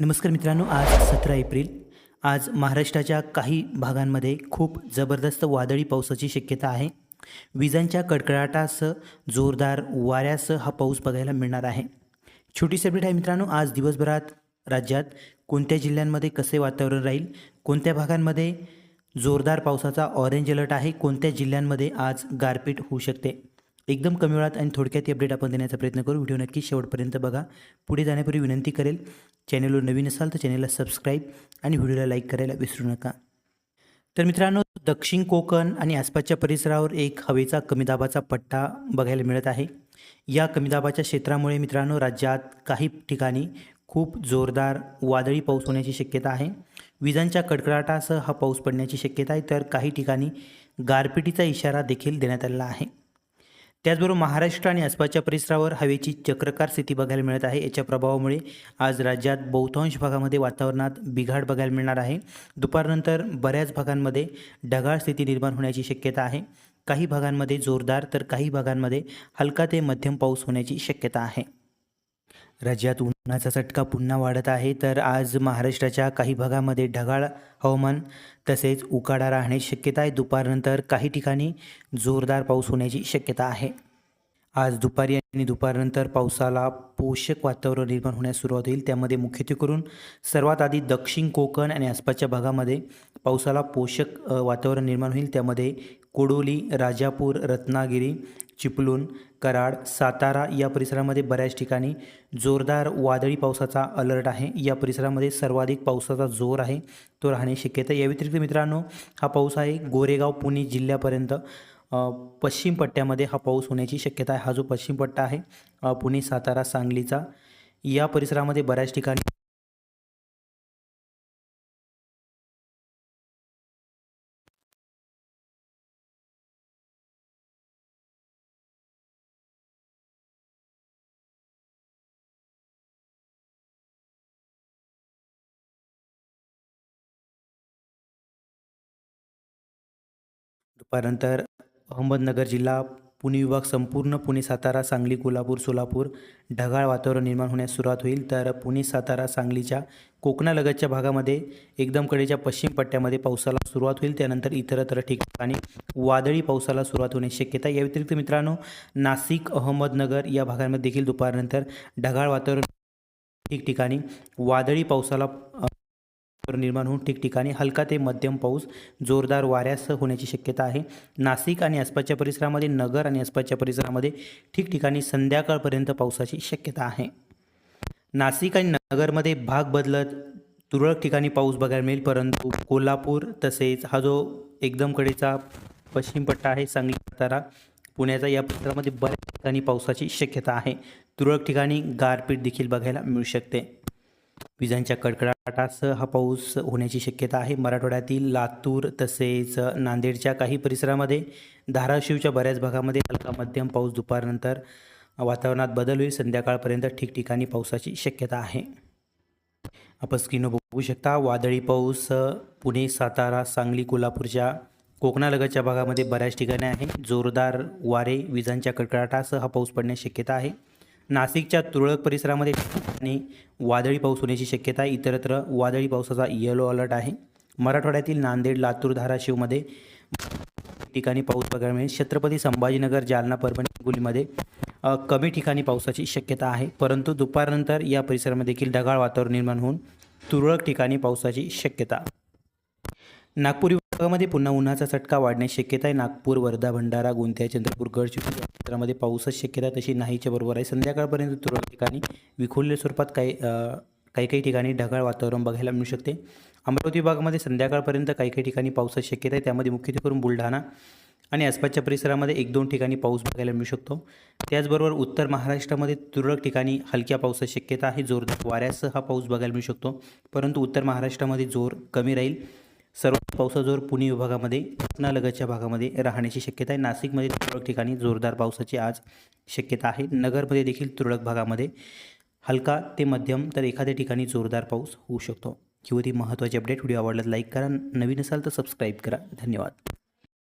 नमस्कार मित्रांनो आज सतरा एप्रिल. आज महाराष्ट्राच्या काही भागांमध्ये खूप जबरदस्त वादळी पावसाची शक्यता आहे. विजांच्या कडकडाटासह जोरदार वाऱ्यासह हा पाऊस बघायला मिळणार आहे. छोटीशी अपडेट आहे मित्रांनो आज दिवसभरात राज्यात कोणत्या जिल्ह्यांमध्ये कसे वातावरण राहील? कोणत्या भागांमध्ये जोरदार पावसाचा ऑरेंज अलर्ट आहे? कोणत्या जिल्ह्यांमध्ये आज गारपीट होऊ शकते? एकदम कमी वेळात आणि थोडक्यात अपडेट आपण देण्याचा प्रयत्न करू. व्हिडिओ नक्की शेवटपर्यंत बघा. पुढे जाण्यापूर्वी विनंती करेल चॅनलवर नवीन असाल तर चॅनलला सबस्क्राईब आणि व्हिडिओला लाईक करायला विसरू नका. तर मित्रांनो दक्षिण कोकण आणि आसपासच्या परिसरावर एक हवेचा कमी दाबाचा पट्टा बघायला मिळत आहे. या कमी दाबाच्या क्षेत्रामुळे मित्रांनो राज्यात काही ठिकाणी खूप जोरदार वादळी पाऊस होण्याची शक्यता आहे. विजांच्या कडकडाटासह हा पाऊस पडण्याची शक्यता आहे. तर काही ठिकाणी गारपिटीचा इशारा देखील देण्यात आलेला आहे. त्याचबरोबर महाराष्ट्र आणि आसपासच्या परिसरावर हवेची चक्रकार स्थिती बघायला मिळत आहे. याच्या प्रभावामुळे आज राज्यात बहुतांश भागामध्ये वातावरणात बिघाड बघायला मिळणार आहे. दुपारनंतर बऱ्याच भागांमध्ये ढगाळ स्थिती निर्माण होण्याची शक्यता आहे. काही भागांमध्ये जोरदार तर काही भागांमध्ये हलका ते मध्यम पाऊस होण्याची शक्यता आहे. राज्यात उन्हाचा चटका पुन्हा वाढत आहे तर आज महाराष्ट्राच्या काही भागामध्ये ढगाळ हवामान तसेच उकाडा राहण्याची शक्यता आहे. दुपारनंतर काही ठिकाणी जोरदार पाऊस होण्याची शक्यता आहे. आज दुपारी आणि दुपारनंतर पावसाला पोषक वातावरण निर्माण होण्यास सुरुवात होईल. त्यामध्ये मुख्यत्वे करून सर्वात आधी दक्षिण कोकण आणि आसपासच्या भागामध्ये पावसाला पोषक वातावरण निर्माण होईल. त्यामध्ये कोडोली राजापूर रत्नागिरी चिपळूण कराड सातारा या परिसरामध्ये बऱ्याच ठिकाणी जोरदार वादळी पावसाचा अलर्ट आहे. या परिसरामध्ये सर्वाधिक पावसाचा जोर आहे. तो राहण्याची शक्यता या व्यतिरिक्त मित्रांनो हा पाऊस आहे गोरेगाव पुणे जिल्ह्यापर्यंत. पश्चिम पट्ट्यामध्ये हा पाऊस होण्याची शक्यता आहे. हा जो पश्चिम पट्टा आहे पुणे सातारा सांगलीचा या परिसरामध्ये बऱ्याच ठिकाणी दुपारनंतर अहमदनगर जिल्हा पुणे विभाग संपूर्ण पुणे सातारा सांगली कोल्हापूर सोलापूर ढगाळ वातावरण निर्माण होण्यास सुरुवात होईल. तर पुणे सातारा सांगलीच्या कोकणालगतच्या भागामध्ये एकदम कडेच्या पश्चिम पट्ट्यामध्ये पावसाला सुरुवात होईल. त्यानंतर इतरत्र ठिकाणी वादळी पावसाला सुरुवात होण्याची शक्यता या व्यतिरिक्त मित्रांनो नाशिक अहमदनगर या भागांमध्ये देखील दुपारनंतर ढगाळ वातावरण ठिकठिकाणी वादळी पावसाला निर्माण होऊन ठिकठिकाणी हलका ते मध्यम पाऊस जोरदार वाऱ्यासह होण्याची शक्यता आहे. नाशिक आणि आसपासच्या परिसरामध्ये नगर आणि आसपासच्या परिसरामध्ये ठिकठिकाणी संध्याकाळपर्यंत पावसाची शक्यता आहे. नाशिक आणि नगरमध्ये भाग बदलत तुरळक ठिकाणी पाऊस बघायला मिळेल परंतु कोल्हापूर तसेच हा जो एकदम कडेचा पश्चिम पट्टा आहे सांगली सातारा पुण्याचा या परिसरामध्ये बऱ्याच ठिकाणी पावसाची शक्यता आहे. तुरळक ठिकाणी गारपीट देखील बघायला मिळू शकते. विजांच्या कडकडाटासह हा पाऊस होण्याची शक्यता आहे. मराठवाड्यातील लातूर तसेच नांदेडच्या काही परिसरामध्ये धाराशिवच्या बऱ्याच भागामध्ये हलका मध्यम पाऊस दुपारनंतर वातावरणात बदल होईल. संध्याकाळपर्यंत ठिकठिकाणी पावसाची शक्यता आहे. आपण स्क्रीनवर बघू शकता वादळी पाऊस पुणे सातारा सांगली कोल्हापूरच्या कोकणालगतच्या भागामध्ये बऱ्याच ठिकाणी आहे. जोरदार वारे विजांच्या कडकडाटासह हा पाऊस पडण्याची शक्यता आहे. नाशिकच्या तुरळक परिसरामध्ये आणि वादळी पाऊस होण्याची शक्यता आहे. इतरत्र वादळी पावसाचा येलो अलर्ट आहे. मराठवाड्यातील नांदेड लातूर धाराशिवमध्ये ठिकाणी पाऊस बघायला मिळेल. छत्रपती संभाजीनगर जालना परभणी हिंगोलीमध्ये कमी ठिकाणी पावसाची शक्यता आहे. परंतु दुपारनंतर या परिसरामध्ये देखील ढगाळ वातावरण निर्माण होऊन तुरळक ठिकाणी पावसाची शक्यता नागपूर विभागामध्ये पुन्हा उन्हाचा चटका वाढण्याची शक्यता आहे. नागपूर वर्धा भंडारा गोंदिया चंद्रपूर गडचिरोली क्षेत्रामध्ये पावसाची शक्यता तशी नाहीच्या बरोबर आहे. संध्याकाळपर्यंत तुरळक ठिकाणी विखुरलेल्या स्वरूपात काही काही काही ठिकाणी ढगाळ वातावरण बघायला मिळू शकते. अमरावती विभागामध्ये संध्याकाळपर्यंत काही काही ठिकाणी पावसाची शक्यता आहे. त्यामध्ये मुख्यत्वे करून बुलढाणा आणि आसपासच्या परिसरामध्ये एक दोन ठिकाणी पाऊस बघायला मिळू शकतो. त्याचबरोबर उत्तर महाराष्ट्रामध्ये तुरळक ठिकाणी हलक्या पावसाची शक्यता आहे. जोरदार वाऱ्यासह हा पाऊस बघायला मिळू शकतो. परंतु उत्तर महाराष्ट्रामध्ये जोर कमी राहील. सर्वात पावसाजोर पुणे विभागामध्ये रत्नालगतच्या भागामध्ये राहण्याची शक्यता आहे. नाशिकमध्ये तुरळक ठिकाणी जोरदार पावसाची आज शक्यता आहे. नगरमध्ये देखील तुरळक भागामध्ये हलका ते मध्यम तर एखाद्या ठिकाणी जोरदार पाऊस होऊ शकतो. ही होती महत्त्वाची अपडेट व्हिडिओ आवडल्यास लाईक करा. नवीन असाल तर सबस्क्राईब करा. धन्यवाद.